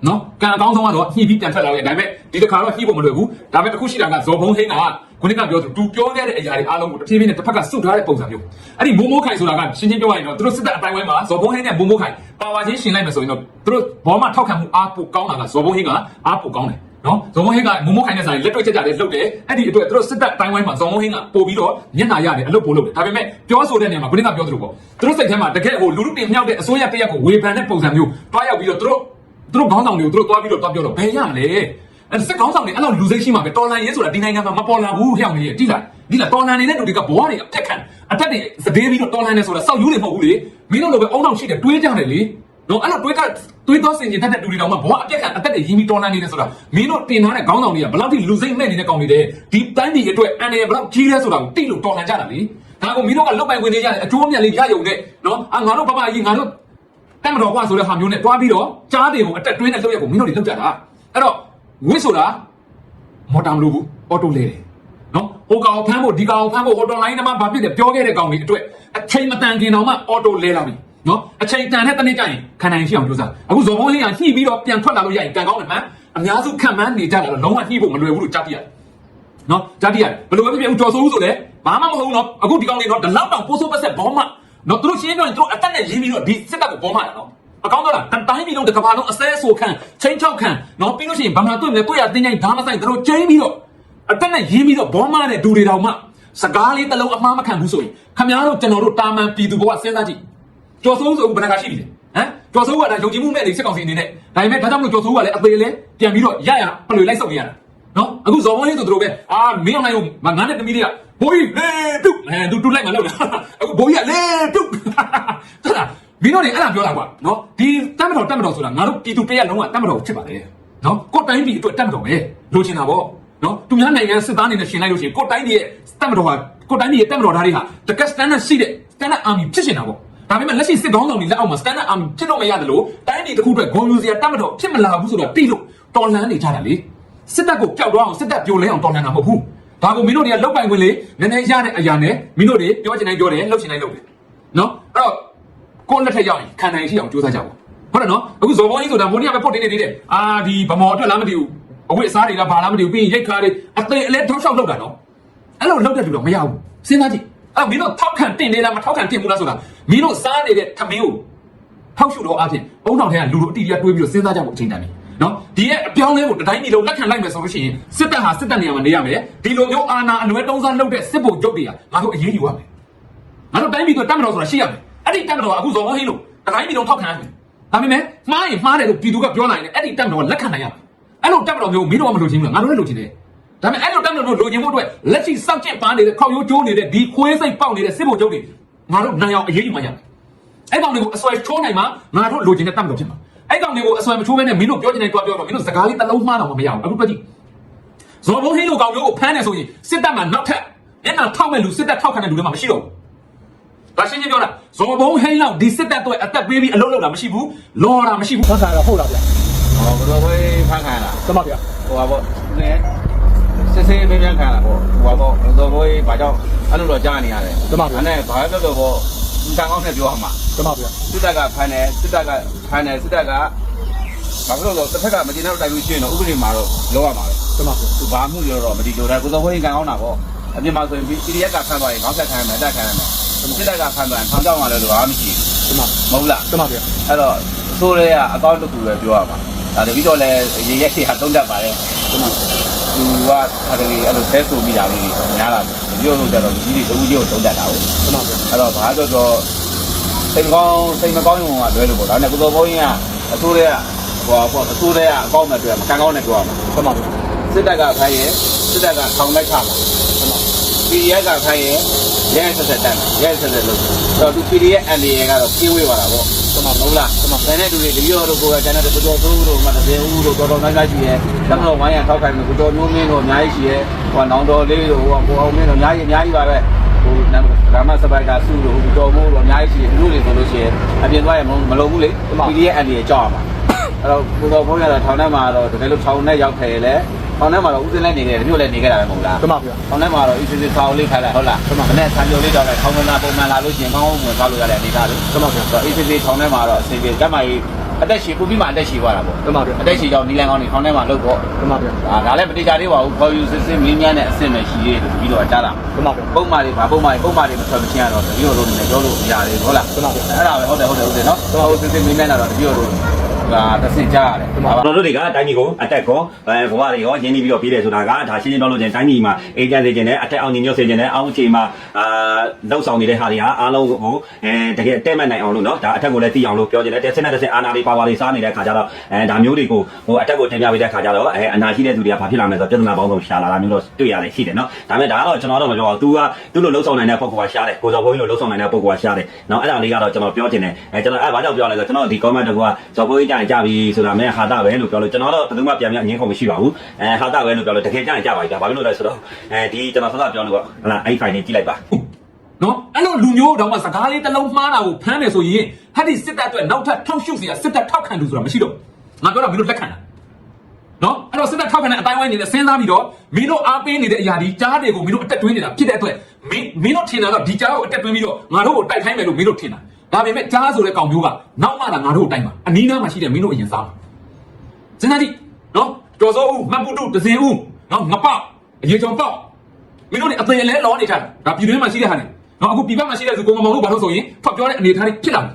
နော်ကံအကောင်းဆုံးကတော့ညှိပြီးပြန်ထွက်လာလို့ရဒါပေမဲ့ဒီတစ်ခါတော့ညှိဖို့မလွယ်ဘူးဒါပေမဲ့တစ်ခုရှိတာကဇော်ဘုံဟင်းက ခုနကပြောသူသူပြောခဲ့တဲ့အရာတွေအားလုံးကိုတစ်ဖြည်းဖြည်းနဲ့တစ်ဖက်ကစုထားတဲ့ပုံစံမျိုးအဲ့ဒီမိုးမိုးခိုင်ဆိုတာကရှင်းရှင်းပြောရရင်တော့သူတို့စစ်တပ်အတိုင်းဝိုင်းမှာဇော်ဘုံဟင်းနဲ့မိုးမိုးခိုင်ပါဝါချင်းရှင်လိုက်မယ်ဆိုရင်တော့သူတို့ဘောမထောက်ခံမှုအားပိုကောင်းတာကဇော်ဘုံဟင်းကအားပိုကောင်းတယ်နော်ဇော်မုံဟင်းကမိုးမိုးခိုင်တဲ့ဆိုင်လက်တွေ့ချက်ကြတယ်လှုပ်တယ်အဲ့ဒီအတွက်သူတို့စစ်တပ်အတိုင်းဝိုင်းမှာဇော်မုံဟင်းကပို့ပြီးတော့ညံ့နာရတယ်အလုပ်ပို့လုပ်တယ်ဒါပေမဲ့ပြောဆိုတဲ့နေရာမှာခုနကပြောသလိုပေါ့သူတို့စိတ်ထဲမှာတကယ်ဟိုလူလူတင်မြောက်တဲ့အစိုးရတရက်ကိုဝေဖန်တဲ့ပုံစံမျိုးတွားရောက်ပြီးတော့သူတို့သူတို့ခေါင်းဆောင်တွေကိုသူတို့တွားပြီးတော့တွားပြောတော့ဘယ်ရမလဲ အဲ့စစ်ခေါင်းဆောင်တွေအဲ့လိုလူစိတ်ရှိမှာပဲတော်လန်ရေးဆိုတာဒီနိုင်ငံမှာမပေါ်လာဘူးဟျောက်နေရတိလားဒီလားတော်လန်နေတဲ့လူတွေကဘဝတွေအထက်ခံအထက်တွေစတေးပြီးတော့တော်လန်နေဆိုတာစောက်ယူတွေမဟုတ်ဘူးလေမင်းတို့လိုပဲအုံအောင်ရှိတယ်တွေးကြတယ်လေနော်အဲ့လိုတွေးကတွေးတော့စင်ကျင်တတ်တဲ့လူတွေတောင်မှဘဝအပြက်ခံအသက်တွေရင်းပြီးတော်လန်နေတယ်ဆိုတာမင်းတို့တင်ထားတဲ့ခေါင်းဆောင်တွေကဘယ်လောက်ထိလူစိတ်မဲ့နေတဲ့ကောင်တွေတဲ့ဒီတိုင်းပြည်အတွက်အန်ရယ်ဘယ်လောက်ကြီးလဲဆိုတာကိုတိလို့တော်လန်ကြတာလေဒါကိုမင်းတို့ကလုတ်ပိုင်ဝင်နေကြတယ်အကျိုးအမြတ်လေးရယုံနဲ့နော်အာငါတို့ဘဘကြီးငါတို့တတ်မတော်ကွာဆိုတဲ့ဟာမျိုးနဲ့တွားပြီးတော့ကြားတွေကိုအတက်တွင်းနဲ့လှုပ်ရက်ကိုမင်းတို့တွေလှုပ်ကြတာအဲ့တော့ ဝစ်ဆိုတာမော်တာမလို့ဘူးအော်တိုလဲတယ်နော်ဟိုကောင်ဖမ်းဖို့ဒီကောင်ဖမ်းဖို့ဟိုတော်လိုင်းထဲမှာဘာဖြစ်လဲပြောခဲ့တဲ့ကောင်တွေအတွက်အချိန်မတန်ခင်တော့မှအော်တိုလဲလာပြီနော်အချိန်တန်တဲ့တနေ့ကျရင်ခံနိုင်ရှိအောင်ကြိုးစားအခုဇော်ဘုံလေးကညှိပြီးတော့ပြန်ထွက်လာလို့ရရင်ကံကောင်းတယ်မှန်အများစုခံမှန်းနေကြတာတော့လုံးဝညှိဖို့မလွယ်ဘူးလို့ကြားသိရတယ်နော်ကြားသိရတယ်ဘယ်လိုပဲဖြစ်ဖြစ်ဦးကျော်စိုးဦးဆိုလဲဘာမှမဟုတ်ဘူးနော်အခုဒီကောင်တွေတော့ဒီလောက်တောင်ပိုးဆိုးပတ်ဆက်ဘောမှနော်သူတို့ရှင်းပြောရင်သူတို့အတက်နဲ့ရင်းပြီးတော့ဒီစစ်တပ်ကိုဘောမှရနော် အကောင်းတော့လားတိုင်းပြည်လုံးတစ်ကမ္ဘာလုံးအစဲအဆိုခံချင်းချောက်ခံနော်ပြီးလို့ရှိရင်ဘာမှတွေ့မလဲတွေ့ရတင်းကြိုင်ဓာမဆိုင်သူတို့ချင်းပြီးတော့အတက်နဲ့ရင်းပြီးတော့ဘောမှတဲ့ဒူတွေတောင်မှစကားလေးတစ်လုံးအမှားမခံဘူးဆိုရင်ခမများတို့ကျွန်တော်တို့တာမန်ပြည်သူဘဝစဉ်းစားကြည့်ကျော်စိုးဆိုဘယ်နှခါရှိပြီလဲဟမ်ကျော်စိုးကလည်းယုံကြည်မှုမဲ့နေစစ်ကောင်စီအနေနဲ့ဒါပေမဲ့ဒါကြောင့်မလို့ကျော်စိုးကလည်းအသေးလဲပြန်ပြီးတော့ရရပလွေလိုက်ဆုပ်နေရတာနော်အခုဇော်ဝင်းလေးဆိုသူတို့ပဲအာမင်းအောင်နိုင်ကိုငါနဲ့တမီးလေးကဘိုးကြီးလေတုအဲသူတူလိုက်မှလောက်တာအခုဘိုးကြီးကလေတုတဲ့လား မင်းတို့တွေအဲ့ဒါပြောတာကွာနော်ဒီတတ်မတော်တတ်မတော်ဆိုတာငါတို့ပြည်သူတရက်လုံးကတတ်မတော်ကိုချစ်ပါတယ်နော်ကိုယ်တိုင်းပြည်အတွက်တတ်မတော်ပဲလိုချင်တာပေါ့နော်သူများနိုင်ငံစစ်သားနေနဲ့ရှင်လိုက်လို့ရှိရင်ကိုယ်တိုင်းပြည်ရဲ့တတ်မတော်ဟာကိုယ်တိုင်းပြည်ရဲ့တတ်မတော်သားတွေဟာတကက်စတန်နဲ့ရှိတဲ့ standard army ဖြစ်ရှင်တာပေါ့ဒါပေမဲ့လက်ရှိစစ်ကောင်းဆောင်တွေလက်အောက်မှာ standard army ဖြစ်လို့မရတယ်လို့တိုင်းပြည်တစ်ခုအတွက်ဂုံယူစရာတတ်မတော်ဖြစ်မလာဘူးဆိုတော့တိလို့တော်လန်းနေကြတာလေစစ်တပ်ကိုပျောက်သွားအောင်စစ်တပ်ပြိုလဲအောင်တော်လန်းတာမဟုတ်ဘူးဒါကိုမင်းတို့တွေကလောက်ပိုင်ခွင့်လေနည်းနည်းရတဲ့အရာနဲ့မင်းတို့တွေပြောချင်တိုင်းပြောတယ်လှုပ်ချင်တိုင်းလှုပ်တယ်နော်အဲ့တော့ ကိုယ့်လက်ထက်ရောက်ရင်ခံနိုင်ရှိအောင်ကြိုးစားကြပါဟုတ်တယ်နော်အခုဇော်ဘောင်းကြီးဆိုတာမိုးနီးယားပဲပုတ်တင်းနေသေးတယ်အာဒီဗမော်အတွက်လားမသိဘူးအဝိအစားတွေကဘာလားမသိဘူးပြီးရင်ရိတ်ခါတွေအသေးအလဲထောက်လျှောက်လောက်တာနော်အဲ့လိုလောက်တဲ့လူတော့မရဘူးစဉ်းစားကြည့်အဲ့မင်းတို့ထောက်ခံတင်နေလားမထောက်ခံတင်ဘူးလားဆိုတာမင်းတို့စားနေတဲ့ထမင်းကိုထောက်ရှုတော့အပြင်အုံတော်ထဲကလူတို့အတီးတရားတွေးပြီးတော့စဉ်းစားကြဖို့အချိန်တန်ပြီနော်ဒီရဲ့အပြောင်းလဲကိုတတိုင်းပြည်လုံးလက်ခံလိုက်မယ်ဆိုလို့ရှိရင်စစ်တပ်ဟာစစ်တပ်နေရာမှာနေရမယ်ဒီလိုမျိုးအာဏာအလွဲတုံးစားလုပ်တဲ့စစ်ဗိုလ်ချုပ်တွေကငါတို့အရေးယူရမယ်ငါတို့တိုင်းပြည်တို့တတ်မတော်ဆိုတာရှိရမယ် အဲ့ဒီတတ်မတော်ကအခုဇော်ဝင်းဟင်းလို့တတိုင်းပြည်လုံးထောက်ခံရမယ်ဒါပေမဲ့မှားရင်မှားတယ်လို့ပြည်သူကပြောနိုင်တယ်အဲ့ဒီတတ်မတော်ကလက်ခံနိုင်ရမယ်အဲ့လိုတတ်မတော်မျိုးမင်းတို့ကမလိုချင်ဘူးလားငါတို့လည်းလိုချင်တယ်ဒါပေမဲ့အဲ့လိုတတ်မတော်မျိုးလိုချင်ဖို့အတွက်လက်ရှိစောင့်ကျင့်ပါနေတဲ့ခေါရိုးကျိုးနေတဲ့ဒီခွေးစိတ်ပေါက်နေတဲ့စစ်ဗိုလ်ချုပ်တွေငါတို့နိုင်အောင်အရေးယူမှရမယ်အဲ့ကောင်တွေကိုအစွဲချိုးနိုင်မှာငါတို့လိုချင်တဲ့တတ်မတော်ဖြစ်မှာအဲ့ကောင်တွေကိုအစွဲမချိုးဘဲနဲ့မင်းတို့ပြောချင်တဲ့တွားပြောတော့မင်းတို့စကားလေးတစ်လုံးမှားတော့မရဘူးအခုတွေ့ကြည့်ဇော်ဘုံဟင်းလိုကောင်မျိုးကိုဖမ်းနေဆိုရင်စစ်တပ်မှာနောက်ထပ်မျက်နှာထောက်မဲ့လူစစ်တပ်ထောက်ခံတဲ့လူတွေမှမရှိတော့ဘူး ဒါရှင်းရှင်းပြောတာဇော်ဘုံဟိန်းလောက်ဒီစစ်တပ်တော့အသက်ပေးပြီးအလုပ်လုပ်တာမရှိဘူးလော်တာမရှိဘူးဟောဘယ်လိုပဲဖန်ခံလာတမဗျာဟိုပါပေါ့နည်းစစ်စစ်မင်းမြန်ခံလာပေါ့ဟိုပါပေါ့သောဘိုးဘာကြောင့်အဲ့လိုတော့ကြားနေရတယ်အဲ့နဲ့ဘာလို့တော့ပေါ့တန်ကောင်းနဲ့ပြောရမှာတမဗျာစစ်တပ်ကဖမ်းတယ်စစ်တပ်ကဖမ်းတယ်စစ်တပ်ကဘာလို့လဲတစ်ဖက်ကမတင်တော့တိုက်လို့ရှိရင်တော့ဥပဒေမှာတော့လောရမှာပဲတမဗျာသူဘာမှုရတော့မဒီလိုတဲ့ကိုသောဘိုးကန်ကောင်းတာပေါ့အပြင်မှာဆိုရင် PDF ကဖမ်းသွားရင်ခေါင်းဆက်ခံရမယ်တက်ခံရမယ် စစ်တပ်ကဖမ်းသွားရင်ထောင်ကြောက်မှလည်းတော့ဘာမှမရှိတမဘူးမဟုတ်လားတမဗျာအဲ့တော့ဆိုးရဲကအကောင့်တစ်ခုပဲပြောရမှာဒါတပီတော့လည်းရေရက်ရှိဟာသုံးတတ်ပါတယ်သူကဟာတကယ်အဲ့လိုဆဲဆိုမိတာလေးများလာတယ်ပြောလို့ကြတော့ဒီဒီတူကြီးကိုတုံးတက်တာဟုတ်မှန်ပါအဲ့တော့ဘာကြောတော့စိတ်ကောင်းစိတ်မကောင်းရင်ကလွဲလို့ပေါ့ဒါနဲ့ကိုတော်ဘုန်းကြီးကအဆိုးတဲ့ဟိုပေါ့အဆိုးတဲ့အကောင်းမဲ့တွေ့မှာကံကောင်းတဲ့တွေ့မှာမှန်ပါစစ်တပ်ကခိုင်းရင်စစ်တပ်ကထောင်လိုက်ချမှာမှန်ပါ PDF ကခိုင်းရင်ရဲဆက်ဆက်တက်ရဲဆက်ဆက်လုပ်တော့သူ PDF အန်ဒီရဲကတော့ပြေးဝေးပါတာပေါ့မှန်ပါမဟုတ်လားမှန်ပါတဲ့တူတွေတပြောတော့ကိုယ်ကကျန်တဲ့တော်တော်သူတို့မှတစ်စင်းဦးတို့တော်တော်များများရှိရဲတမတော်ဝိုင်းရထောက်ခိုင်းလို့ကိုတော်မျိုးမင်းတို့အများကြီးရှိရဲဟိုနောင်တော်လေးတို့ဟိုကိုအောင်မင်းတို့အများကြီးအများကြီးပါပဲဟိုနမ်ရာမစပိုက်တာစုတို့ဟိုတော်မိုးတို့အများကြီးရှိတယ်သူတို့တွေဆိုလို့ရှိရင်အပြင်သွားရမလုံးဘူးလေ PDF အန်ဒီရဲကြောက်ရမှာအဲ့တော့ကိုတော်ဘုန်းရတော့ထောင်ထဲမှာတော့တကယ်လို့ထောင်ထဲရောက်ခဲ့ရလေ ထောင်ထဲမှာတော့ဦးစင်းလည်းနေခဲ့တယ်မြို့လည်းနေခဲ့တာပဲမဟုတ်လားတမဗျာ။ခေါင်းထဲမှာတော့ ECC စာအုပ်လေးခိုင်းလိုက်ဟုတ်လား။မနေ့ဆံပြုံလေးတောက်လိုက်ခေါင်းကနာပုံမှန်လာလို့ရှိရင်ကောင်းကောင်းဝင်သွားလို့ရတဲ့အနေအထားလေ။တမန်ဗျာ။ ECC ခေါင်းထဲမှာတော့အစီအပြေကတ်မကြီးအသက်ရှည်ပူပြီးမှအသက်ရှည်သွားတာပေါ့တမဗျာ။အသက်ရှည်ကြောင့်နီလန်ကောင်းနေခေါင်းထဲမှာလုတ်ပေါ့တမဗျာ။ဒါဒါလည်းမတိကျသေးပါဘူး။ခေါ်ယူစစ်စစ်မင်းများနဲ့အဆင့်ပဲရှိသေးတယ်ပြီးတော့ကြားတာတမဗျာ။ပုံမှန်တွေဗာပုံမှန်ပုံမှန်တွေမထွက်မချင်းရတော့တတိယတို့နေပြောလို့မရသေးဘူးဟုတ်လား။တမဗျာအဲ့ဒါပဲဟုတ်တယ်ဟုတ်တယ်ဟုတ်တယ်နော်။ဟိုစစ်စစ်မင်းများတော့တတိယတို့ ကတစ်ဆင့်ကြားရတယ်။ကျွန်တော်တို့တွေကတိုင်းပြည်ကိုအတက်ကောအဲဘဝတွေရောရင်းနှီးပြီးတော့ပြီးတယ်ဆိုတာကဒါရှင်းရှင်းပြောလို့ချင်းတိုင်းပြည်မှာအေဂျင့်စေခြင်းနဲ့အတက်အောင်ညီညွတ်စေခြင်းနဲ့အောက်အခြေမှာအာလောက်ဆောင်နေတဲ့ဟာတွေဟာအားလုံးကိုအဲတကယ်တဲ့မှတ်နိုင်အောင်လို့နော်ဒါအထက်ကိုလည်းသိအောင်လို့ပြောခြင်းနဲ့တက်စနဲ့တက်စအာနာတွေပါဝါတွေစားနေတဲ့ခါကျတော့အဲဒါမျိုးတွေကိုဟိုအတက်ကိုတင်ပြပေးတဲ့ခါကျတော့အဲအနာရှိတဲ့သူတွေကဘာဖြစ်လာမလဲဆိုတော့ပြဿနာပေါင်းစုံရှာလာတာမျိုးတော့တွေ့ရတယ်ရှိတယ်နော်ဒါပေမဲ့ဒါကတော့ကျွန်တော်တော့မပြောပါဘူး तू ကသူ့လိုလှုပ်ဆောင်နိုင်တဲ့ပုံကွာရှားတယ်ကိုစော်ဘုန်းကြီးလိုလှုပ်ဆောင်နိုင်တဲ့ပုံကွာရှားတယ်နော်အဲ့ဒါလေးကတော့ကျွန်တော်ပြောခြင်းတယ်အဲကျွန်တော်အဲဘာကြောင့်ပြောလဲဆိုတော့ကျွန်တော်ဒီ comment တကူကဇော်ဘုန်းကြီးကြာရင်ကြပြီဆိုတာမဲ့ဟာတာပဲလို့ပြောလို့ကျွန်တော်တော့ဘယ်သူမှပြန်ပြန်အငင်းခုံမရှိပါဘူးအဲဟာတာပဲလို့ပြောလို့တကယ်ကြရင်ကြပါပြီဗျာဘာဖြစ်လို့လဲဆိုတော့အဲဒီကျွန်တော်ဆက်ဆက်ပြောလို့ပေါ့ဟလာအဲ့ file ကြီးကြည့်လိုက်ပါနော်အဲ့လိုလူမျိုးတောင်မှစကားလေးတစ်လုံးမှားတာကိုဖမ်းတယ်ဆိုရင်ဟာဒီစစ်တပ်အတွက်နောက်ထပ်ထောက်ရှုပ်စရာစစ်တပ်ထောက်ခံသူဆိုတာမရှိတော့ငါပြောတာမင်းတို့လက်ခံတာနော်အဲ့တော့စစ်တပ်ထောက်ခံတဲ့အတိုင်းဝိုင်းနေလဲစဉ်းစားပြီးတော့မင်းတို့အားပေးနေတဲ့အရာဒီကြားတွေကိုမင်းတို့အတက်တွင်းနေတာဖြစ်တဲ့အတွက်မင်းမင်းတို့ထင်တာတော့ဒီကြားကိုအတက်တွင်းပြီးတော့ငါတို့ကိုတိုက်ခိုင်းမယ်လို့မင်းတို့ထင်တာ ဒါပေမဲ့ကြားဆိုတဲ့ကောင်မျိုးကနောက်မှလာငါတို့ကိုတိုက်မှာအနီးနားမှာရှိတဲ့မင်းတို့အရင်စားမှာစဉ်းစားကြည့်နော်တော်စောဦးမတ်ပုတုဒဇင်ဦးနော်ငပောက်အရေးကြောင်ပေါက်မင်းတို့တွေအသေးလဲလောနေကြတယ်ဒါပြည်တွင်းမှာရှိတဲ့ဟာတွေနော်အခုပြည်ပမှာရှိတဲ့သူကိုငမောင်တို့ဘာလို့ဆိုရင်ဖတ်ပြောတဲ့အနေအထားတွေဖြစ်လာတယ်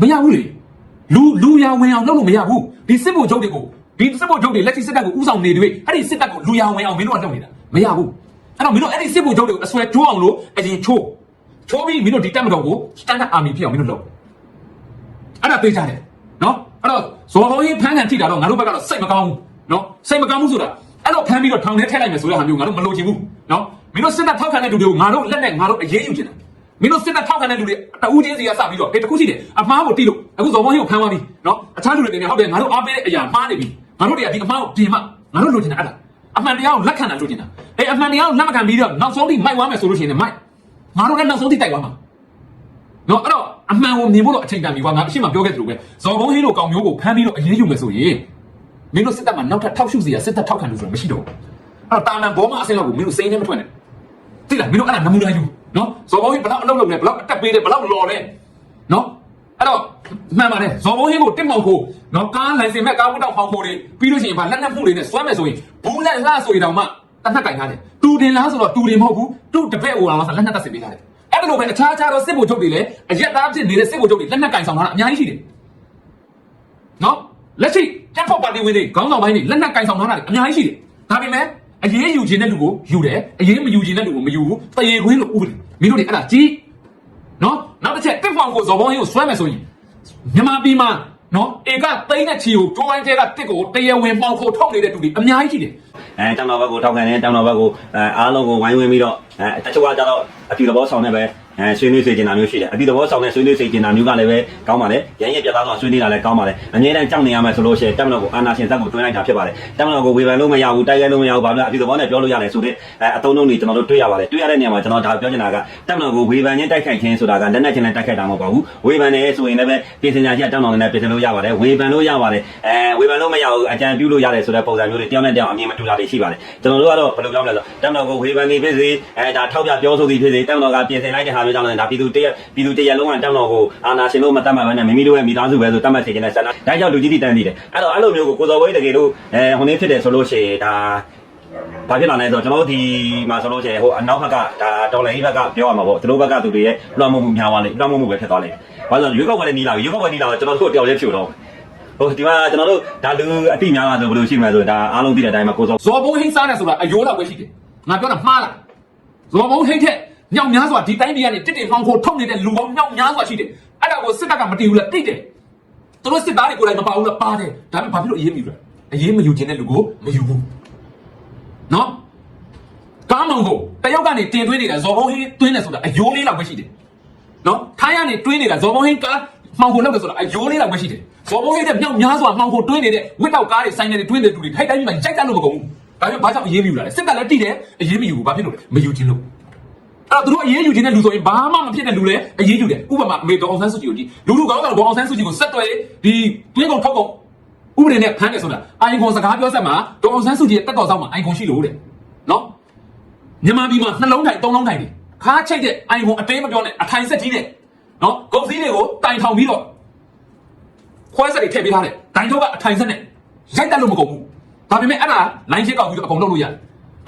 မရဘူးလေလူလူရဝင်အောင်လုပ်လို့မရဘူးဒီစစ်ဘုတ်ချုပ်တွေကိုဒီစစ်ဘုတ်ချုပ်တွေလက်ရှိစစ်တပ်ကိုဥဆောင်နေတွေအဲ့ဒီစစ်တပ်ကိုလူရဝင်အောင်မင်းတို့ကလုပ်နေတာမရဘူးအဲ့တော့မင်းတို့အဲ့ဒီစစ်ဘုတ်ချုပ်တွေကိုအဆွဲကျိုးအောင်လို့အရင်ချိုး ချိုးပြီးမင်းတို့ဒီတက်မတော်ကို standard army ဖြစ်အောင်မင်းတို့လုပ်အဲ့ဒါပေးကြတယ်နော်အဲ့တော့ဇော်ဘောင်းကြီးဖမ်းခံထိတာတော့ငါတို့ဘက်ကတော့စိတ်မကောင်းဘူးနော်စိတ်မကောင်းဘူးဆိုတာအဲ့တော့ဖမ်းပြီးတော့ထောင်ထဲထည့်လိုက်မယ်ဆိုတဲ့ဟာမျိုးငါတို့မလိုချင်ဘူးနော်မင်းတို့စစ်တပ်ထောက်ခံတဲ့လူတွေကိုငါတို့လက်နဲ့ငါတို့အရေးယူချင်တယ်မင်းတို့စစ်တပ်ထောက်ခံတဲ့လူတွေတအူးချင်းစီကစပြီးတော့ဟေးတခုရှိတယ်အမားကိုတိလို့အခုဇော်ဘောင်းကြီးကိုဖမ်းသွားပြီနော်အခြားလူတွေတင်နေဟုတ်တယ်ငါတို့အားပေးတဲ့အရာမှားနေပြီငါတို့တွေကဒီအမားကိုပြင်မှငါတို့လိုချင်တာအဲ့ဒါအမှန်တရားကိုလက်ခံတာလိုချင်တာအေးအမှန်တရားကိုလက်မခံပြီးတော့နောက်ဆုံးထိမိုက်သွားမယ်ဆိုလို့ရှိရင်လည်းမိုက် ငါတို့လည်းနောက်ဆုံးထိတိုက်သွားမှာနော်အဲ့တော့အမှန်ကိုမြင်ဖို့တော့အချိန်တန်ပြီကွာငါအရှိမပြောခဲ့သလိုပဲဇော်ဘုံဟင်းတို့ကောင်မျိုးကိုဖမ်းပြီးတော့အရေးယူမယ်ဆိုရင်မင်းတို့စစ်တပ်မှာနောက်ထပ်ထောက်ရှုစီရစစ်တပ်ထောက်ခံလို့ဆိုတာမရှိတော့ဘူးအဲ့တော့တာမန်ဘောမအစင်းလောက်ကိုမင်းတို့စိမ်းနေမထွက်နဲ့သိလားမင်းတို့အဲ့ဒါနမူနာယူနော်ဇော်ဘုံဟင်းဘလောက်အလုပ်လုပ်လဲဘလောက်အတက်ပေးတယ်ဘလောက်လော်လဲနော်အဲ့တော့မှန်ပါတယ်ဇော်ဘုံဟင်းကိုတစ်မောက်ကိုနော်ကားလိုင်စင်မဲ့ကားဝတ်တော့ဖောင်ခိုတွေပြီးလို့ရှိရင်ဗာလက်နက်မှုတွေနဲ့စွမ်းမယ်ဆိုရင်ဘူးလက်လှဆိုရင်တောင်မှ တစ်နှက်ကင်ထားတယ်တူတင်လားဆိုတော့တူတင်မဟုတ်ဘူးတူတပည့်ဟိုအောင်ဆိုလက်နက်တက်စစ်ပေးထားတယ်အဲ့ဒါလိုပဲအခြားခြားသောစစ်ဗိုလ်ချုပ်တွေလည်းအရက်သားဖြစ်နေတဲ့စစ်ဗိုလ်ချုပ်တွေလက်နက်ကင်ဆောင်ထားတာအများကြီးရှိတယ်။နော်လက်ရှိတက်ဖို့ပါတီဝင်တွေခေါင်းဆောင်ပိုင်းတွေလက်နက်ကင်ဆောင်ထားတာအများကြီးရှိတယ်။ဒါပေမဲ့အရေးယူခြင်းတဲ့လူကိုယူတယ်အရေးမယူခြင်းတဲ့လူကိုမယူဘူးတရေခွင်းလို့ဥပဒေမင်းတို့တွေအဲ့ဒါကြီးနော်နောက်တစ်ချက်တစ်ဖောင်ကိုဇော်ဘောင်းကြီးကိုဆွဲမယ်ဆိုရင်မြန်မာပြည်မှာ နော်ဧကသိန်းနဲ့ချီကိုတိုးဝိုင်းတဲကတစ်ကိုတရားဝင်ပေါင်ဖို့ထုတ်နေတဲ့သူတွေအများကြီးရှိတယ်အဲတောင်တော်ဘက်ကိုထောက်ခံတယ်တောင်တော်ဘက်ကိုအဲအားလုံးကိုဝိုင်းဝန်းပြီးတော့အဲတချို့ကကြတော့အတူတဘောဆောင်နေပဲ အဲဆွေးနွေးစေချင်တာမျိုးရှိတယ်အတူတဘောဆောင်နေဆွေးနွေးစေချင်တာမျိုးကလည်းပဲကောင်းပါလေရရင်ရပြသားဆောင်ဆွေးနွေးတာလည်းကောင်းပါလေအငြင်းတန်းကြောက်နေရမယ်ဆိုလို့ရှိရင်တက်မတော်ကိုအာနာရှင်ဇက်ကိုတွင်းလိုက်တာဖြစ်ပါတယ်တက်မတော်ကိုဝေဖန်လို့မရဘူးတိုက်ရိုက်လို့မရဘူးဘာလို့အတူတဘောနဲ့ပြောလို့ရတယ်ဆိုတဲ့အအတုံးလုံးတွေကျွန်တော်တို့တွေ့ရပါတယ်တွေ့ရတဲ့နေရာမှာကျွန်တော်ဒါပြောချင်တာကတက်မတော်ကိုဝေဖန်ခြင်းတိုက်ခိုက်ခြင်းဆိုတာကလက်နက်ချင်းနဲ့တိုက်ခိုက်တာမဟုတ်ပါဘူးဝေဖန်တယ်ဆိုရင်လည်းပဲပြင်ဆင်ညာရှိတက်မတော်နဲ့ပြင်ဆင်လို့ရပါတယ်ဝေဖန်လို့ရပါတယ်အဲဝေဖန်လို့မရဘူးအကြံပြုလို့ရတယ်ဆိုတဲ့ပုံစံမျိုးတွေတယောက်နဲ့တယောက်အမြင်မတူတာတွေရှိပါတယ်ကျွန်တော်တို့ကတော့ဘယ်လိုပြောမလဲဆိုတက်မတော်ကိုဝေဖန်နေဖြစ်စေအဲဒါထောက်ပြပြောဆိုသည်ဖြစ်စေတက်မတော်ကပြင်ဆင်လိုက်တဲ့ဟာမျိုးကြောင့်လည်းဒါပြည်သူတရက်ပြည်သူတရက်လုံးကတက်မတော်ကိုအာနာရှင်လို့မတတ်မှတ်ဘဲနဲ့မိမိတို့ရဲ့မိသားစုပဲဆိုတတ်မှတ်စေချင်တဲ့ဆန္ဒဒါကြောင့်လူကြီးတိတန်းနေတယ်အဲ့တော့အဲ့လိုမျိုးကိုကိုစော်ဝေးတကယ်လို့အဲဟိုနေ့ဖြစ်တယ်ဆိုလို့ရှိရင်ဒါဘာဖြစ်လာလဲဆိုတော့ကျွန်တော်တို့ဒီမှာဆိုလို့ရှိရင်ဟိုအနောက်ဘက်ကဒါဒေါ်လာကြီးဘက်ကပြောရမှာပေါ့သူတို့ဘက်ကသူတွေရဲ့လွှမ်းမိုးမှုများသွားလိမ့်လွှမ်းမိုးမှုပဲဖြစ်သွားလိမ့်ဘာလို့လဲရွေးကောက်ပွဲလည်းနီးလာပြီရွေးကောက်ပွဲနီးလာတော့ကျွန်တော်တို့တယောက်လေးဖြူတော့ဟိုဒီမှာကျွန်တော်တို့ဒါလူအတိများလာဆိုဘယ်လိုရှိမလဲဆိုတော့ဒါအားလုံးသိတဲ့အတိုင်းမှာကိုစောဇော်ဘုံဟင်းစားတယ်ဆိုတာအယိုးတော့ပဲရှိတယ်ငါပြောတာမှားလားဇော်ဘုံဟိတ်ထက် မြောက်များစွာဒီတိုင်းပြည်ကနေတစ်တင်ဖောင်းခိုးထုတ်နေတဲ့လူပေါင်းမြောက်များစွာရှိတယ်အဲ့ဒါကိုစစ်တပ်ကမတည်ဘူးလားတိတ်တယ်သူတို့စစ်သားတွေကိုယ်တိုင်မပါဘူးလားပါတယ်ဒါပေမဲ့ဘာဖြစ်လို့အရေးမယူလဲအရေးမယူခြင်းတဲ့လူကိုမယူဘူးနော်ကားမောင်ကိုတယောက်ကနေတင်သွင်းနေတာဇော်ဘုံဟိတ်သွင်းတယ်ဆိုတာအယိုးလေးလောက်ပဲရှိတယ်နော်ထိုင်းကနေတွင်းနေတာဇော်ဘုံဟိတ်ကားမှောင်ကိုလောက်တယ်ဆိုတာအယိုးလေးလောက်ပဲရှိတယ်ဇော်ဘုံဟိတ်တဲ့မြောက်များစွာမှောင်ကိုတွင်းနေတဲ့ဝစ်တောက်ကားတွေဆိုင်နေတွင်းနေတဲ့လူတွေထိုက်တိုင်းမှာကြိုက်ကြလို့မကုန်ဘူးဒါပေမဲ့ဘာကြောင့်အရေးမယူလာလဲစစ်တပ်လည်းတိတယ်အရေးမယူဘူးဘာဖြစ်လို့လဲမယူခြင်းလို့ အဲ့တော့သူတို့အရေးယူခြင်းတဲ့လူဆိုရင်ဘာမှမဖြစ်တဲ့လူလည်းအရေးယူတယ်ဥပမာအမေတော်အောင်ဆန်းစုကြည်ကိုကြည့်လူလူကောင်းကောင်တော်အောင်ဆန်းစုကြည်ကိုဆက်သွယ်ဒီတွင်းကုန်ထောက်ကုန်ဥပဒေနဲ့ဖမ်းတယ်ဆိုတာအိုင်ကွန်စကားပြောဆက်မှာတော်အောင်ဆန်းစုကြည်ရဲ့တက်တော်ဆောင်မှာအိုင်ကွန်ရှိလို့တဲ့နော်မြန်မာပြည်မှာနှလုံးထိုင်သုံးလုံးထိုင်တယ်ခါချိတ်တဲ့အိုင်ကွန်အသေးမပြောနဲ့အထိုင်ဆက်ကြီးနဲ့နော်ဂုတ်စည်းတွေကိုတိုင်ထောင်ပြီးတော့ခွဲဆက်တွေထည့်ပေးထားတယ်တိုင်တော့ကအထိုင်ဆက်နဲ့ရိုက်တက်လို့မကုန်ဘူးဒါပေမဲ့အဲ့ဒါလိုင်းချစ်ကောက်ပြီးတော့အကုန်လုပ်လို့ရတယ်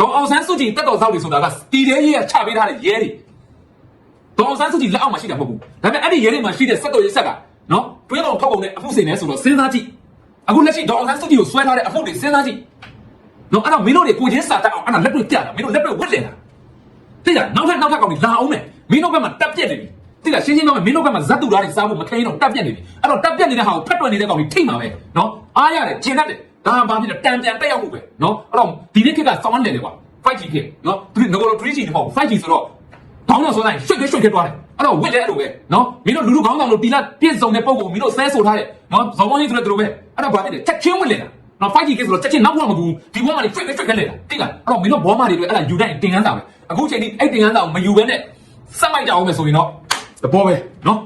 တော်အောင်ဆန်းစုကြည်တက်တော်ဆောင်တွေဆိုတာကတီတဲကြီးကချပေးထားတဲ့ရဲတွေဒေါအောင်ဆန်းစုကြည်လက်အောက်မှာရှိတာမဟုတ်ဘူးဒါပေမဲ့အဲ့ဒီရဲတွေမှာရှိတဲ့စက်တော်ရဲဆက်ကနော်တွင်းတော်ထုတ်ကုန်တဲ့အမှုစင်နေဆိုတော့စဉ်းစားကြည့်အခုလက်ရှိဒေါအောင်ဆန်းစုကြည်ကိုဆွဲထားတဲ့အမှုတွေစဉ်းစားကြည့်နော်အဲ့တော့မင်းတို့တွေကိုချင်းစာတက်အောင်အဲ့ဒါလက်တွေပြတာမင်းတို့လက်တွေဝတ်လည်တာသိလားနောက်ထပ်နောက်ထပ်ကောင်တွေလာအောင်မယ်မင်းတို့ဘက်မှာတက်ပြက်နေပြီသိလားရှင်းရှင်းပြောမယ်မင်းတို့ဘက်မှာဇက်တူသားတွေစားဖို့မခိုင်းတော့တက်ပြက်နေပြီအဲ့တော့တက်ပြက်နေတဲ့ဟာကိုဖက်တွယ်နေတဲ့ကောင်တွေထိမှာပဲနော်အားရတယ်ကျင်တတ်တယ် ဒါမှဘာဖြစ်လဲတန်ပြန်တက်ရောက်မှုပဲနော်အဲ့တော့ဒီနေ့ခေတ်ကစောင်းတယ်လေကွာ 5G ခေတ်နော်သူငကိုလို 3G မဟုတ် 5G ဆိုတော့ခေါင်းဆောင်ဆိုတိုင်းရွှေ့ရွှေ့ရွှေ့သွားတယ်အဲ့တော့ဝစ်လဲအဲ့လိုပဲနော်မင်းတို့လူလူခေါင်းဆောင်လို့တီလာပြည့်စုံတဲ့ပုံကိုမင်းတို့ဆဲဆိုထားတယ်နော်ဇော်မောင်းကြီးဆိုတဲ့သူတို့ပဲအဲ့တော့ဘာဖြစ်လဲချက်ချင်းဝစ်လဲတာနော် 5G ကိဆိုတော့ချက်ချင်းနောက်ဘဝမကူဒီဘဝမှာလေရွှေ့ရွှေ့ရွှေ့ခဲ့လဲတာတိလားအဲ့တော့မင်းတို့ဘောမတွေတွေအဲ့ဒါယူတိုင်းတင်ကန်းစာပဲအခုချိန်ထိအဲ့တင်ကန်းစာကိုမယူဘဲနဲ့စက်မိုက်ကြအောင်မယ်ဆိုရင်တော့တဘောပဲနော်